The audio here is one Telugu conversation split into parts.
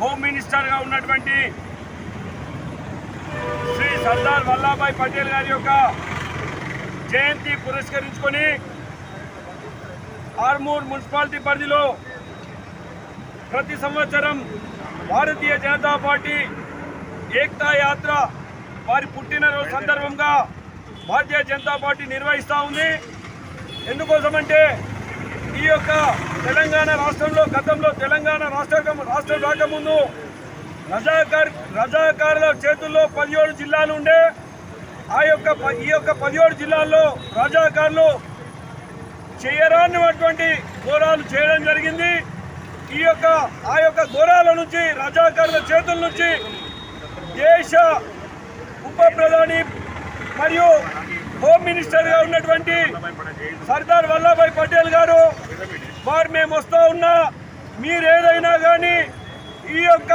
హోమ్ మినిస్టర్గా ఉన్నటువంటి శ్రీ సర్దార్ వల్లభాయ్ పటేల్ గారి యొక్క జయంతి పురస్కరించుకొని ఆర్మూర్ మున్సిపాలిటీ పరిధిలో ప్రతి సంవత్సరం భారతీయ జనతా పార్టీ ఏక్తా యాత్ర వారి పుట్టినరోజు సందర్భంగా భారతీయ జనతా పార్టీ నిర్వహిస్తూ ఉంది. ఎందుకోసమంటే ఈ యొక్క తెలంగాణ రాష్ట్రంలో గతంలో తెలంగాణ రాష్ట్ర రాష్ట్రం రాకముందు రజాకార్ రజాకారుల చేతుల్లో పదిహేడు జిల్లాలు ఉండే ఆ యొక్క ఈ యొక్క పదిహేడు జిల్లాల్లో రజాకారులు చేయరానివంటి ఘోరాలు చేయడం జరిగింది. ఈ యొక్క ఆ యొక్క ఘోరాల నుంచి రజాకారుల చేతుల నుంచి దేశ ఉప ప్రధాని మరియు హోమ్ మినిస్టర్గా ఉన్నటువంటి సర్దార్ వల్లభాయ్ పటేల్ గారు వారు మేము వస్తూ ఉన్నా మీరు ఏదైనా కానీ ఈ యొక్క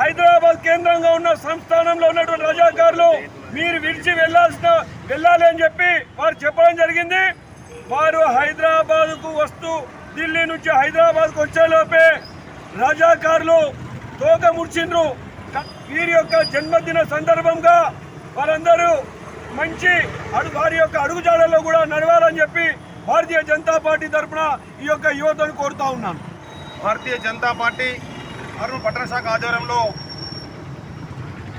హైదరాబాద్ కేంద్రంగా ఉన్న సంస్థానంలో ఉన్నటువంటి రజాకారులు మీరు విడిచి వెళ్ళాల్సిన వెళ్ళాలి అని చెప్పి వారు చెప్పడం జరిగింది. వారు హైదరాబాద్కు వస్తూ ఢిల్లీ నుంచి హైదరాబాద్కు వచ్చేలోపే రజాకారులు తోక ముడిచిండ్రు. వీరి యొక్క జన్మదిన సందర్భంగా వారందరూ మంచి అడుగు వారి యొక్క అడుగుజాడల్లో కూడా నడవాలని చెప్పి భారతీయ జనతా పార్టీ తరఫున ఈ యొక్క యువతను కోరుతా ఉన్నాను. భారతీయ జనతా పార్టీ అరుణ్ పట్టణ శాఖ ఆధ్వర్యంలో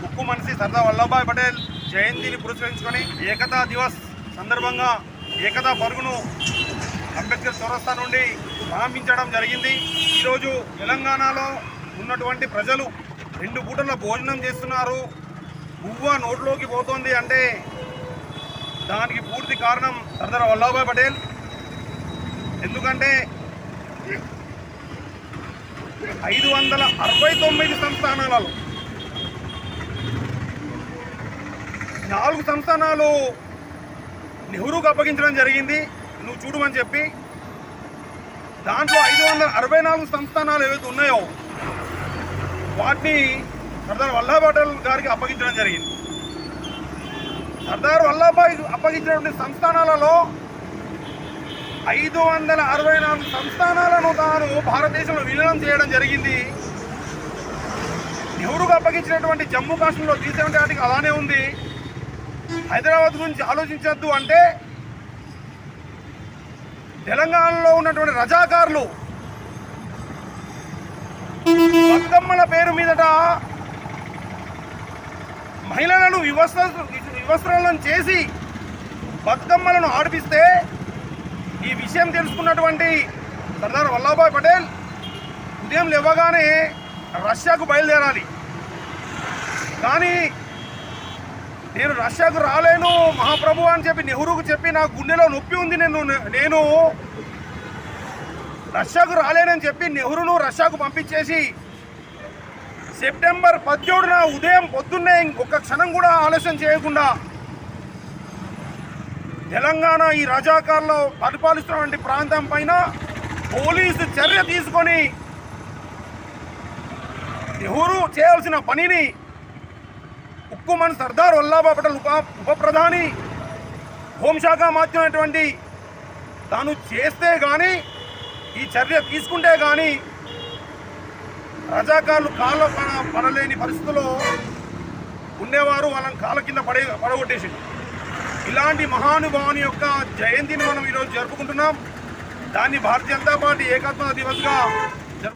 ఉక్కు మనిషి సర్దార్ వల్లభాయ్ పటేల్ జయంతిని పురస్కరించుకొని ఏకతా దివస్ సందర్భంగా ఏకతా పరుగును అంబేద్కర్ చౌరస్తా నుండి ప్రారంభించడం జరిగింది. ఈరోజు తెలంగాణలో ఉన్నటువంటి ప్రజలు రెండు పూటల భోజనం చేస్తున్నారు. గువ్వ నోట్లోకి పోతోంది అంటే దానికి పూర్తి కారణం సర్దార్ వల్లభాయ్ పటేల్. ఎందుకంటే ఐదు వందల అరవై తొమ్మిది సంస్థానాలలో నాలుగు సంస్థానాలు నెహ్రూకు అప్పగించడం జరిగింది. నువ్వు చూడమని చెప్పి దాంట్లో ఐదు వందల అరవై నాలుగు సంస్థానాలు ఏవైతే ఉన్నాయో వాటిని సర్దార్ వల్లభాయ్ పటేల్ గారికి అప్పగించడం జరిగింది. సర్దార్ వల్లభాయ్ అప్పగించినటువంటి సంస్థానాలలో ఐదు వందల అరవై నాలుగు సంస్థానాలను తాను భారతదేశంలో విలీనం చేయడం జరిగింది. నెహ్రూకు అప్పగించినటువంటి జమ్మూ కాశ్మీర్లో త్రీ సెవెంటీ ఆర్టికల్ అలానే ఉంది. హైదరాబాద్ గురించి ఆలోచించద్దు అంటే తెలంగాణలో ఉన్నటువంటి రజాకారులు బతుకమ్మల పేరు మీదట మహిళలను వివస్త్ర వివస్త్రాలను చేసి బతుకమ్మలను ఆడిపిస్తే ఈ విషయం తెలుసుకున్నటువంటి సర్దార్ వల్లభాయ్ పటేల్ ఉదయం లేవగానే రష్యాకు బయలుదేరాలి. కానీ నేను రష్యాకు రాలేను మహాప్రభు అని చెప్పి నెహ్రూకు చెప్పి నా గుండెలో నొప్పి ఉంది నేను నేను రష్యాకు రాలేనని చెప్పి నెహ్రూను రష్యాకు పంపించేసి సెప్టెంబర్ పద్దెడున ఉదయం పొద్దున్నే ఇంకొక క్షణం కూడా ఆలస్యం చేయకుండా తెలంగాణ ఈ రజాకారులు పరిపాలిస్తున్నటువంటి ప్రాంతం పైన పోలీసు చర్య తీసుకొని నెహ్రూ చేయాల్సిన పనిని ఉక్కుమన్ సర్దార్ వల్లభాయ్ పటేల్ ఉప ఉప ప్రధాని హోంశాఖ మాధ్యమైనటువంటి తాను చేస్తే కానీ ఈ చర్య తీసుకుంటే కానీ రజాకారులు కాళ్ళ పడలేని పరిస్థితుల్లో ఉండేవారు వాళ్ళని కాళ్ళ కింద పడే పడగొట్టేసింది ఇలాంటి మహానుభావుని యొక్క జయంతిని మనం ఈరోజు జరుపుకుంటున్నాం. దాన్ని భారతీయ జనతా పార్టీ ఏకాత్మ దివస్గా